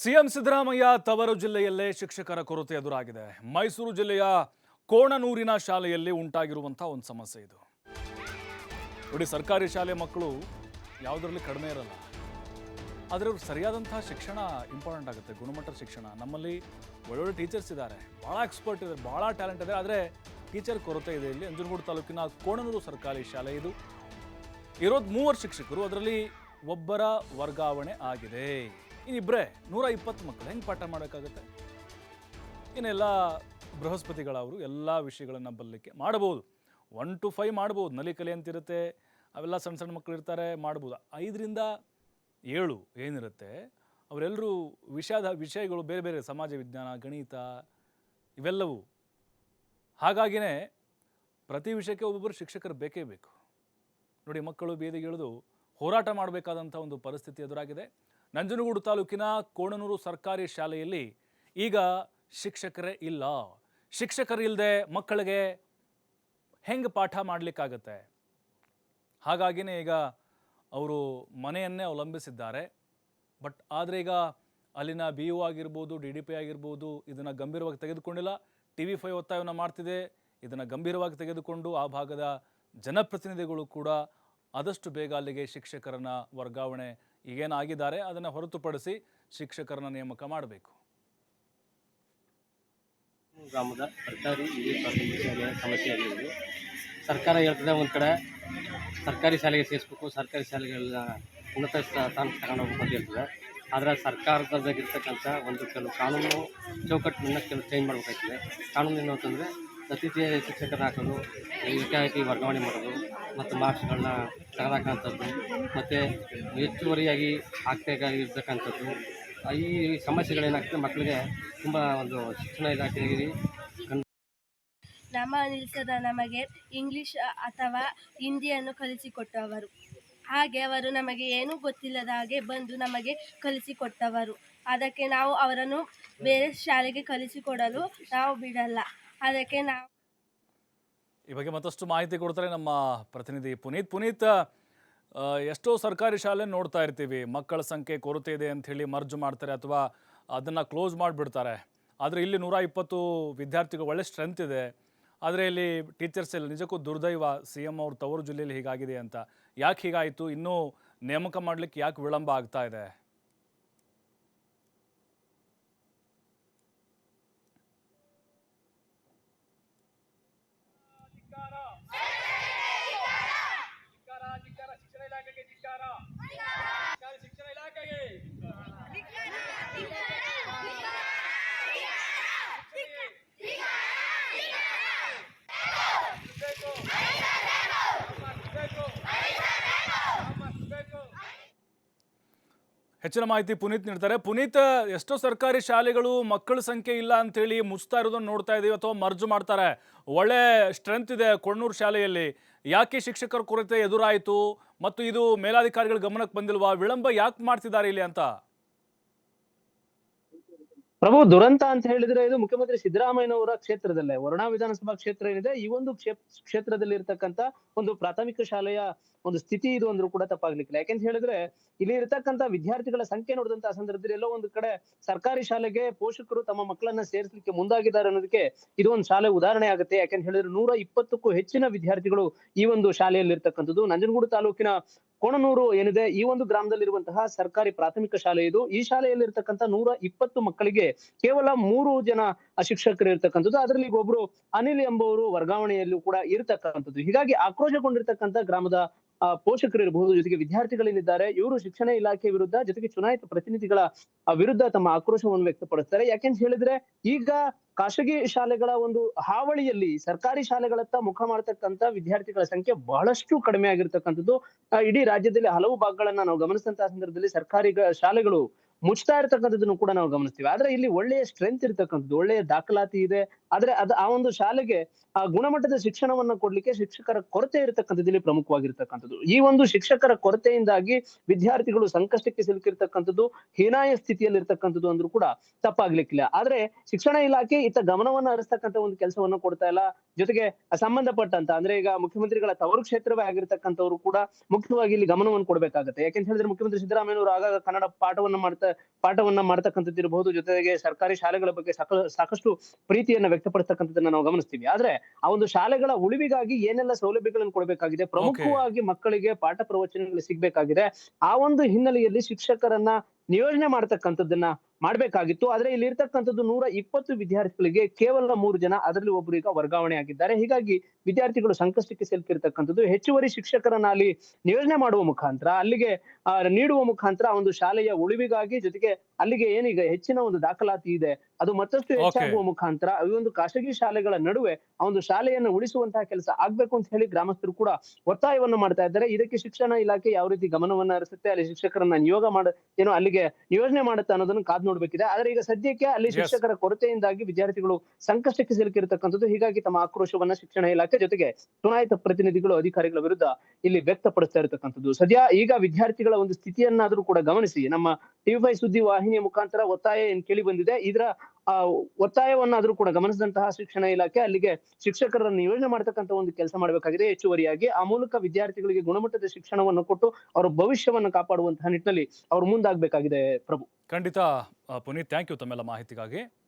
CM Siddaramaiah ತವರು ಜಿಲ್ಲೆಯಲ್ಲೇ ಶಿಕ್ಷಕರ ಕೊರತೆ ಎದುರಾಗಿದೆ. ಮೈಸೂರು ಜಿಲ್ಲೆಯ ಕೋಣನೂರಿನ ಶಾಲೆಯಲ್ಲಿ ಉಂಟಾಗಿರುವಂತಹ ಒಂದು ಸಮಸ್ಯೆ ಇದು. ನೋಡಿ, ಸರ್ಕಾರಿ ಶಾಲೆ ಮಕ್ಕಳು ಯಾವುದರಲ್ಲಿ ಕಡಿಮೆ ಇರಲ್ಲ. ಆದರೆ ಅವ್ರಿಗೆ ಸರಿಯಾದಂತಹ ಶಿಕ್ಷಣ ಇಂಪಾರ್ಟೆಂಟ್ ಆಗುತ್ತೆ ಗುಣಮಟ್ಟದ ಶಿಕ್ಷಣ. ನಮ್ಮಲ್ಲಿ ಒಳ್ಳೊಳ್ಳೆ ಟೀಚರ್ಸ್ ಇದ್ದಾರೆ. ಭಾಳ ಎಕ್ಸ್ಪರ್ಟ್ ಇದ್ದಾರೆ, ಭಾಳ ಟ್ಯಾಲೆಂಟ್ ಇದೆ ಆದರೆ ಟೀಚರ್ ಕೊರತೆ ಇದೆ ಇಲ್ಲಿ. ಅಂಜನಗೂಡು ತಾಲೂಕಿನ ಕೋಣನೂರು ಸರ್ಕಾರಿ ಶಾಲೆ ಇದು. ಇರೋದು ಮೂವರು ಶಿಕ್ಷಕರು, ಅದರಲ್ಲಿ ಒಬ್ಬರ ವರ್ಗಾವಣೆ ಆಗಿದೆ. ಇನ್ನಿಬ್ಬರೇ ನೂರ ಇಪ್ಪತ್ತು ಮಕ್ಕಳು ಹೆಂಗೆ ಪಾಠ ಮಾಡೋಕ್ಕಾಗುತ್ತೆ? ಇನ್ನೆಲ್ಲ ಬೃಹಸ್ಪತಿಗಳವರು ಎಲ್ಲ ವಿಷಯಗಳನ್ನು ಬಲ್ಲಲಿಕ್ಕೆ ಮಾಡ್ಬೋದು ಒನ್ ಟು ಫೈವ್ ಮಾಡ್ಬೋದು ನಲಿ ಕಲೆ ಅಂತಿರುತ್ತೆ. ಅವೆಲ್ಲ ಸಣ್ಣ ಸಣ್ಣ ಮಕ್ಕಳು ಇರ್ತಾರೆ ಮಾಡ್ಬೋದು ಐದರಿಂದ ಏಳು ಏನಿರುತ್ತೆ ಅವರೆಲ್ಲರೂ ವಿಷಯದ ವಿಷಯಗಳು ಬೇರೆ ಬೇರೆ, ಸಮಾಜ ವಿಜ್ಞಾನ, ಗಣಿತ, ಇವೆಲ್ಲವೂ. ಹಾಗಾಗಿನೇ ಪ್ರತಿ ವಿಷಯಕ್ಕೆ ಒಬ್ಬೊಬ್ಬರು ಶಿಕ್ಷಕರು ಬೇಕೇ ಬೇಕು. ನೋಡಿ ಮಕ್ಕಳು ಬೀದಿಗಿಳಿದು ಹೋರಾಟ ಮಾಡಬೇಕಾದಂಥ ಒಂದು ಪರಿಸ್ಥಿತಿ ಎದುರಾಗಿದೆ. ನಂಜನಗೂಡು ತಾಲೂಕಿನ ಕೋಣನೂರು ಸರ್ಕಾರಿ ಶಾಲೆಯಲ್ಲಿ ಈಗ ಶಿಕ್ಷಕರೇ ಇಲ್ಲ. ಶಿಕ್ಷಕರಿಲ್ಲದೆ ಮಕ್ಕಳಿಗೆ ಹೆಂಗೆ ಪಾಠ ಮಾಡಲಿಕ್ಕಾಗತ್ತೆ? ಹಾಗಾಗಿನೇ ಈಗ ಅವರು ಮನೆಯನ್ನೇ ಅವಲಂಬಿಸಿದ್ದಾರೆ. ಬಟ್ ಆದರೆ ಈಗ ಅಲ್ಲಿನ ಬಿ ಯು ಆಗಿರ್ಬೋದು, ಡಿ ಡಿ ಪಿ ಆಗಿರ್ಬೋದು ಇದನ್ನು ಗಂಭೀರವಾಗಿ ತೆಗೆದುಕೊಂಡಿಲ್ಲ. ಟಿ ವಿ ಫೈವ್ ಒತ್ತಾಯವನ್ನು ಮಾಡ್ತಿದೆ. ಇದನ್ನು ಗಂಭೀರವಾಗಿ ತೆಗೆದುಕೊಂಡು ಆ ಭಾಗದ ಜನಪ್ರತಿನಿಧಿಗಳು ಕೂಡ ಆದಷ್ಟು ಬೇಗ ಅಲ್ಲಿಗೆ ಶಿಕ್ಷಕರನ್ನ ವರ್ಗಾವಣೆ ಈಗೇನಾಗಿದ್ದಾರೆ ಅದನ್ನು ಹೊರತುಪಡಿಸಿ ಶಿಕ್ಷಕರನ್ನ ನೇಮಕ ಮಾಡಬೇಕು. ಗ್ರಾಮದ ಸರ್ಕಾರಿ ಹಿರಿಯ ಸಮಸ್ಯೆ ಆಗಿರ್ಬೋದು ಸರ್ಕಾರ ಹೇಳ್ತದೆ ಒಂದು ಕಡೆ ಸರ್ಕಾರಿ ಶಾಲೆಗೆ ಸೇರಿಸ್ಬೇಕು, ಸರ್ಕಾರಿ ಶಾಲೆಗಳನ್ನ ಉನ್ನತ ಸ್ಥಾನ ತಗೊಂಡು ಹೋಗ್ಬೇಕು ಅಂತ ಹೇಳ್ತದೆ. ಆದರೆ ಸರ್ಕಾರದಾಗಿರ್ತಕ್ಕಂಥ ಒಂದು ಕೆಲವು ಕಾನೂನು ಚೌಕಟ್ಟನ್ನ ಕೆಲವು ಚೇಂಜ್ ಮಾಡಬೇಕಾಗ್ತದೆ ಕಾನೂನು ಏನು ಅಂತಂದರೆ ಅತಿಥಿ ಶಿಕ್ಷಕರನ್ನ ಹಾಕೋದು ಏಕಾಏಕಿ ವರ್ಗಾವಣೆ ಮಾಡೋದು ಮತ್ತು ಮಾರ್ಕ್ಸ್ಗಳನ್ನ ತೆಗೆದಾಕಂಥದ್ದು ಮತ್ತು ಹೆಚ್ಚುವರಿಯಾಗಿ ಆಗ್ಬೇಕಾಗಿರ್ತಕ್ಕಂಥದ್ದು ಈ ಸಮಸ್ಯೆಗಳೇನಾಗ್ತದೆ ಮಕ್ಕಳಿಗೆ ತುಂಬ ಒಂದು ಶಿಕ್ಷಣ ಇಲಾಖೆಗೆ ನಮ್ಮ ನಿಲ್ಲಿಸದ ನಮಗೆ ಇಂಗ್ಲಿಷ್ ಅಥವಾ ಹಿಂದಿಯನ್ನು ಕಲಿಸಿಕೊಟ್ಟವರು. ಹಾಗೆ ಅವರು ನಮಗೆ ಏನೂ ಗೊತ್ತಿಲ್ಲದ ಹಾಗೆ ಬಂದು ನಮಗೆ ಕಲಿಸಿಕೊಟ್ಟವರು. ಅದಕ್ಕೆ ನಾವು ಅವರನ್ನು ಬೇರೆ ಶಾಲೆಗೆ ಕಲಿಸಿಕೊಡಲು ನಾವು ಬಿಡಲ್ಲ. ಅದಕ್ಕೆ ನಾವು ಈ ಬಗ್ಗೆ ಮತ್ತಷ್ಟು ಮಾಹಿತಿ ಕೊಡ್ತಾರೆ ನಮ್ಮ ಪ್ರತಿನಿಧಿ ಪುನೀತ್. ಪುನೀತ್ ಎಷ್ಟೋ ಸರ್ಕಾರಿ ಶಾಲೆ ನೋಡ್ತಾ ಇರ್ತೀವಿ. ಮಕ್ಕಳ ಸಂಖ್ಯೆ ಕೊರತೆ ಇದೆ ಅಂತ ಹೇಳಿ ಮರ್ಜ್ ಮಾಡ್ತಾರೆ ಅಥವಾ ಅದನ್ನು ಕ್ಲೋಸ್ ಮಾಡಿಬಿಡ್ತಾರೆ. ಆದರೆ ಇಲ್ಲಿ ನೂರ ಇಪ್ಪತ್ತು ವಿದ್ಯಾರ್ಥಿಗಳು ಒಳ್ಳೆ ಸ್ಟ್ರೆಂತ್ ಇದೆ. ಆದರೆ ಇಲ್ಲಿ ಟೀಚರ್ಸ್ ಎಲ್ಲ ನಿಜಕ್ಕೂ ದುರ್ದೈವ ಸಿ ಎಂ ಅವ್ರ ತವರು ಜಿಲ್ಲೆಯಲ್ಲಿ ಹೀಗಾಗಿದೆ ಅಂತ. ಯಾಕೆ ಹೀಗಾಯಿತು? ಇನ್ನೂ ನೇಮಕ ಮಾಡ್ಲಿಕ್ಕೆ ಯಾಕೆ ವಿಳಂಬ ಆಗ್ತಾ ಇದೆ? ಹೆಚ್ಚಿನ ಮಾಹಿತಿ ಪುನೀತ್ ನೀಡ್ತಾರೆ. ಪುನೀತ್, ಎಷ್ಟೋ ಸರ್ಕಾರಿ ಶಾಲೆಗಳು ಮಕ್ಕಳ ಸಂಖ್ಯೆ ಇಲ್ಲ ಅಂತೇಳಿ ಮುಚ್ತಾ ಇರೋದನ್ನು ನೋಡ್ತಾ ಇದೀವಿ ಅಥವಾ ಮರ್ಜು ಮಾಡ್ತಾರೆ. ಒಳ್ಳೆ ಸ್ಟ್ರೆಂತ್ ಇದೆ ಕೊಣ್ಣೂರು ಶಾಲೆಯಲ್ಲಿ. ಯಾಕೆ ಶಿಕ್ಷಕರ ಕೊರತೆ ಎದುರಾಯಿತು? ಮತ್ತು ಇದು ಮೇಲಾಧಿಕಾರಿಗಳ ಗಮನಕ್ಕೆ ಬಂದಿಲ್ವಾ? ವಿಳಂಬ ಯಾಕೆ ಮಾಡ್ತಿದ್ದಾರೆ ಇಲ್ಲಿ ಅಂತ? ಪ್ರಭು, ದುರಂತ ಅಂತ ಹೇಳಿದ್ರೆ ಇದು ಮುಖ್ಯಮಂತ್ರಿ ಸಿದ್ದರಾಮಯ್ಯನವರ ಕ್ಷೇತ್ರದಲ್ಲೇ. ವರುಣಾ ವಿಧಾನಸಭಾ ಕ್ಷೇತ್ರ ಏನಿದೆ, ಈ ಒಂದು ಕ್ಷೇತ್ರದಲ್ಲಿ ಇರ್ತಕ್ಕಂತ ಒಂದು ಪ್ರಾಥಮಿಕ ಶಾಲೆಯ ಒಂದು ಸ್ಥಿತಿ ಇದು ಅಂದ್ರೂ ಕೂಡ ತಪ್ಪಾಗ್ಲಿಕ್ಕಿಲ್ಲ. ಯಾಕೆಂತ ಹೇಳಿದ್ರೆ, ಇಲ್ಲಿ ಇರ್ತಕ್ಕಂತ ವಿದ್ಯಾರ್ಥಿಗಳ ಸಂಖ್ಯೆ ನೋಡಿದಂತ ಸಂದರ್ಭದಲ್ಲಿ ಎಲ್ಲೋ ಒಂದು ಕಡೆ ಸರ್ಕಾರಿ ಶಾಲೆಗೆ ಪೋಷಕರು ತಮ್ಮ ಮಕ್ಕಳನ್ನ ಸೇರಿಸಲಿಕ್ಕೆ ಮುಂದಾಗಿದ್ದಾರೆ ಅನ್ನೋದಕ್ಕೆ ಇದು ಒಂದು ಶಾಲೆ ಉದಾಹರಣೆ ಆಗುತ್ತೆ. ಯಾಕೆಂತ ಹೇಳಿದ್ರೆ ನೂರ ಇಪ್ಪತ್ತಕ್ಕೂ ಹೆಚ್ಚಿನ ವಿದ್ಯಾರ್ಥಿಗಳು ಈ ಒಂದು ಶಾಲೆಯಲ್ಲಿ ಇರ್ತಕ್ಕಂಥದ್ದು ನಂಜನಗೂಡು ತಾಲೂಕಿನ ಕೋಣನೂರು ಏನಿದೆ, ಈ ಒಂದು ಗ್ರಾಮದಲ್ಲಿರುವಂತಹ ಸರ್ಕಾರಿ ಪ್ರಾಥಮಿಕ ಶಾಲೆ ಇದು. ಈ ಶಾಲೆಯಲ್ಲಿ ಇರ್ತಕ್ಕಂಥ ನೂರ ಇಪ್ಪತ್ತು ಮಕ್ಕಳಿಗೆ ಕೇವಲ ಮೂರು ಜನ ಶಿಕ್ಷಕರು ಇರ್ತಕ್ಕಂಥದ್ದು. ಅದರಲ್ಲಿ ಒಬ್ರು ಅನಿಲ್ ಎಂಬುವರು ವರ್ಗಾವಣೆಯಲ್ಲೂ ಕೂಡ ಇರ್ತಕ್ಕಂಥದ್ದು. ಹೀಗಾಗಿ ಆಕ್ರೋಶಗೊಂಡಿರ್ತಕ್ಕಂಥ ಗ್ರಾಮದ ಪೋಷಕರು ಇರಬಹುದು, ಜೊತೆಗೆ ವಿದ್ಯಾರ್ಥಿಗಳೇನಿದ್ದಾರೆ ಇವರು ಶಿಕ್ಷಣ ಇಲಾಖೆ ವಿರುದ್ಧ, ಜೊತೆಗೆ ಚುನಾಯಿತ ಪ್ರತಿನಿಧಿಗಳ ವಿರುದ್ಧ ತಮ್ಮ ಆಕ್ರೋಶವನ್ನು ವ್ಯಕ್ತಪಡಿಸ್ತಾರೆ. ಯಾಕೆಂತ ಹೇಳಿದ್ರೆ, ಈಗ ಖಾಸಗಿ ಶಾಲೆಗಳ ಒಂದು ಹಾವಳಿಯಲ್ಲಿ, ಸರ್ಕಾರಿ ಶಾಲೆಗಳತ್ತ ಮುಖ ಮಾಡ್ತಕ್ಕಂತ ವಿದ್ಯಾರ್ಥಿಗಳ ಸಂಖ್ಯೆ ಬಹಳಷ್ಟು ಕಡಿಮೆ ಆಗಿರ್ತಕ್ಕಂಥದ್ದು. ಇಡೀ ರಾಜ್ಯದಲ್ಲಿ ಹಲವು ಭಾಗಗಳನ್ನ ನಾವು ಗಮನಿಸಿದಂತಹ ಸಂದರ್ಭದಲ್ಲಿ ಸರ್ಕಾರಿ ಶಾಲೆಗಳು ಮುಚ್ತಾ ಇರ್ತಕ್ಕಂಥದ್ದನ್ನು ಕೂಡ ನಾವು ಗಮನಿಸ್ತೀವಿ. ಆದ್ರೆ ಇಲ್ಲಿ ಒಳ್ಳೆಯ ಸ್ಟ್ರೆಂತ್ ಇರ್ತಕ್ಕಂಥದ್ದು, ಒಳ್ಳೆಯ ದಾಖಲಾತಿ ಇದೆ. ಆದ್ರೆ ಅದು ಆ ಒಂದು ಶಾಲೆಗೆ ಆ ಗುಣಮಟ್ಟದ ಶಿಕ್ಷಣವನ್ನ ಕೊಡ್ಲಿಕ್ಕೆ ಶಿಕ್ಷಕರ ಕೊರತೆ ಇರತಕ್ಕಂಥದ್ದು ಇಲ್ಲಿ ಪ್ರಮುಖವಾಗಿರ್ತಕ್ಕಂಥದ್ದು. ಈ ಒಂದು ಶಿಕ್ಷಕರ ಕೊರತೆಯಿಂದಾಗಿ ವಿದ್ಯಾರ್ಥಿಗಳು ಸಂಕಷ್ಟಕ್ಕೆ ಸಿಲುಕಿರ್ತಕ್ಕಂಥದ್ದು, ಹೀನಾಯ ಸ್ಥಿತಿಯಲ್ಲಿ ಇರ್ತಕ್ಕಂಥದ್ದು ಅಂದ್ರೂ ಕೂಡ ತಪ್ಪಾಗ್ಲಿಕ್ಕಿಲ್ಲ. ಆದ್ರೆ ಶಿಕ್ಷಣ ಇಲಾಖೆ ಇತ್ತ ಗಮನವನ್ನ ಹರಿಸ್ತಕ್ಕಂಥ ಒಂದು ಕೆಲಸವನ್ನ ಕೊಡ್ತಾ ಇಲ್ಲ. ಜೊತೆಗೆ ಸಂಬಂಧಪಟ್ಟಂತ ಅಂದ್ರೆ ಈಗ ಮುಖ್ಯಮಂತ್ರಿಗಳ ತವರು ಕ್ಷೇತ್ರವೇ ಆಗಿರ್ತಕ್ಕಂಥವ್ರು ಕೂಡ ಮುಖ್ಯವಾಗಿ ಇಲ್ಲಿ ಗಮನವನ್ನು ಕೊಡ್ಬೇಕಾಗತ್ತೆ. ಯಾಕೆಂತ ಹೇಳಿದ್ರೆ ಮುಖ್ಯಮಂತ್ರಿ ಸಿದ್ದರಾಮಯ್ಯನವರು ಆಗಾಗ ಕನ್ನಡ ಪಾಠವನ್ನ ಮಾಡ್ತಾ ಪಾಠವನ್ನ ಮಾಡ್ತಕ್ಕಂಥದ್ದು ಇರಬಹುದು ಜೊತೆಗೆ ಸರ್ಕಾರಿ ಶಾಲೆಗಳ ಬಗ್ಗೆ ಸಾಕ ಸಾಕಷ್ಟು ಪ್ರೀತಿಯನ್ನ ವ್ಯಕ್ತಪಡಿಸ್ತಕ್ಕಂಥದ್ದನ್ನ ನಾವು ಗಮನಿಸ್ತೀವಿ. ಆದ್ರೆ ಆ ಒಂದು ಶಾಲೆಗಳ ಉಳಿವಿಗಾಗಿ ಏನೆಲ್ಲ ಸೌಲಭ್ಯಗಳನ್ನು ಕೊಡಬೇಕಾಗಿದೆ ಪ್ರಮುಖವಾಗಿ ಮಕ್ಕಳಿಗೆ ಪಾಠ ಪ್ರವಚನಗಳು ಸಿಗ್ಬೇಕಾಗಿದೆ. ಆ ಒಂದು ಹಿನ್ನೆಲೆಯಲ್ಲಿ ಶಿಕ್ಷಕರನ್ನ ನಿಯೋಜನೆ ಮಾಡ್ತಕ್ಕಂಥದ್ದನ್ನ ಮಾಡ್ಬೇಕಾಗಿತ್ತು. ಆದ್ರೆ ಇಲ್ಲಿ ಇರ್ತಕ್ಕಂಥದ್ದು ನೂರ ಇಪ್ಪತ್ತು ವಿದ್ಯಾರ್ಥಿಗಳಿಗೆ ಕೇವಲ ಮೂರು ಜನ, ಅದರಲ್ಲಿ ಒಬ್ಬರು ಈಗ ವರ್ಗಾವಣೆ ಆಗಿದ್ದಾರೆ. ಹೀಗಾಗಿ ವಿದ್ಯಾರ್ಥಿಗಳು ಸಂಕಷ್ಟಕ್ಕೆ ಸಿಲುಕಿರ್ತಕ್ಕಂಥದ್ದು ಹೆಚ್ಚುವರಿ ಶಿಕ್ಷಕರನ್ನ ಅಲ್ಲಿ ನಿಯೋಜನೆ ಮಾಡುವ ಮುಖಾಂತರ, ಅಲ್ಲಿಗೆ ನೀಡುವ ಮುಖಾಂತರ ಒಂದು ಶಾಲೆಯ ಉಳಿವಿಗಾಗಿ ಜೊತೆಗೆ ಅಲ್ಲಿಗೆ ಏನೀಗ ಹೆಚ್ಚಿನ ಒಂದು ದಾಖಲಾತಿ ಇದೆ. ಅದು ಮತ್ತಷ್ಟು ಹೆಚ್ಚಾಗುವ ಮುಖಾಂತರ ಈ ಒಂದು ಖಾಸಗಿ ಶಾಲೆಗಳ ನಡುವೆ ಆ ಒಂದು ಶಾಲೆಯನ್ನು ಉಳಿಸುವಂತಹ ಕೆಲಸ ಆಗ್ಬೇಕು ಅಂತ ಹೇಳಿ ಗ್ರಾಮಸ್ಥರು ಕೂಡ ಒತ್ತಾಯವನ್ನು ಮಾಡ್ತಾ ಇದ್ದಾರೆ. ಇದಕ್ಕೆ ಶಿಕ್ಷಣ ಇಲಾಖೆ ಯಾವ ರೀತಿ ಗಮನವನ್ನ ಹರಿಸುತ್ತೆ ಅಲ್ಲಿ ಶಿಕ್ಷಕರನ್ನ ನಿಯೋಗ ಮಾಡ ಏನೋ ಅಲ್ಲಿಗೆ ನಿಯೋಜನೆ ಮಾಡುತ್ತೆ ಅನ್ನೋದನ್ನು ಕಾದ್ ನೋಡ್ಬೇಕಿದೆ. ಆದ್ರೆ ಈಗ ಸದ್ಯಕ್ಕೆ ಅಲ್ಲಿ ಶಿಕ್ಷಕರ ಕೊರತೆಯಿಂದಾಗಿ ವಿದ್ಯಾರ್ಥಿಗಳು ಸಂಕಷ್ಟಕ್ಕೆ ಸಿಲುಕಿರತಕ್ಕಂಥದ್ದು. ಹೀಗಾಗಿ ತಮ್ಮ ಆಕ್ರೋಶವನ್ನ ಶಿಕ್ಷಣ ಇಲಾಖೆ ಜೊತೆಗೆ ಚುನಾಯಿತ ಪ್ರತಿನಿಧಿಗಳು ಅಧಿಕಾರಿಗಳ ವಿರುದ್ಧ ಇಲ್ಲಿ ವ್ಯಕ್ತಪಡಿಸ್ತಾ ಇರತಕ್ಕಂಥದ್ದು. ಸದ್ಯ ಈಗ ವಿದ್ಯಾರ್ಥಿಗಳ ಒಂದು ಸ್ಥಿತಿಯನ್ನಾದ್ರೂ ಕೂಡ ಗಮನಿಸಿ. ನಮ್ಮ ಟಿವಿ ಸುದ್ದಿ ವಾಹಿನಿಯ ಮುಖಾಂತರ ಒತ್ತಾಯ ಏನ್ ಕೇಳಿ ಬಂದಿದೆ, ಇದರ, ಆ, ಒತ್ತಾಯವನ್ನಾದ್ರೂ ಕೂಡ ಗಮನಿಸಿದಂತಹ ಶಿಕ್ಷಣ ಇಲಾಖೆ ಅಲ್ಲಿಗೆ ಶಿಕ್ಷಕರನ್ನು ನಿಯೋಜನೆ ಮಾಡ್ತಕ್ಕಂಥ ಒಂದು ಕೆಲಸ ಮಾಡಬೇಕಾಗಿದೆ. ಹೆಚ್ಚುವರಿಯಾಗಿ ಆ ಮೂಲಕ ವಿದ್ಯಾರ್ಥಿಗಳಿಗೆ ಗುಣಮಟ್ಟದ ಶಿಕ್ಷಣವನ್ನು ಕೊಟ್ಟು ಅವರ ಭವಿಷ್ಯವನ್ನು ಕಾಪಾಡುವಂತಹ ನಿಟ್ಟಿನಲ್ಲಿ ಅವರು ಮುಂದಾಗಬೇಕಾಗಿದೆ ಪ್ರಭು. ಖಂಡಿತ ಪುನೀತ್ ಥ್ಯಾಂಕ್ ಯು ತಮ್ಮೆಲ್ಲ ಮಾಹಿತಿಗಾಗಿ.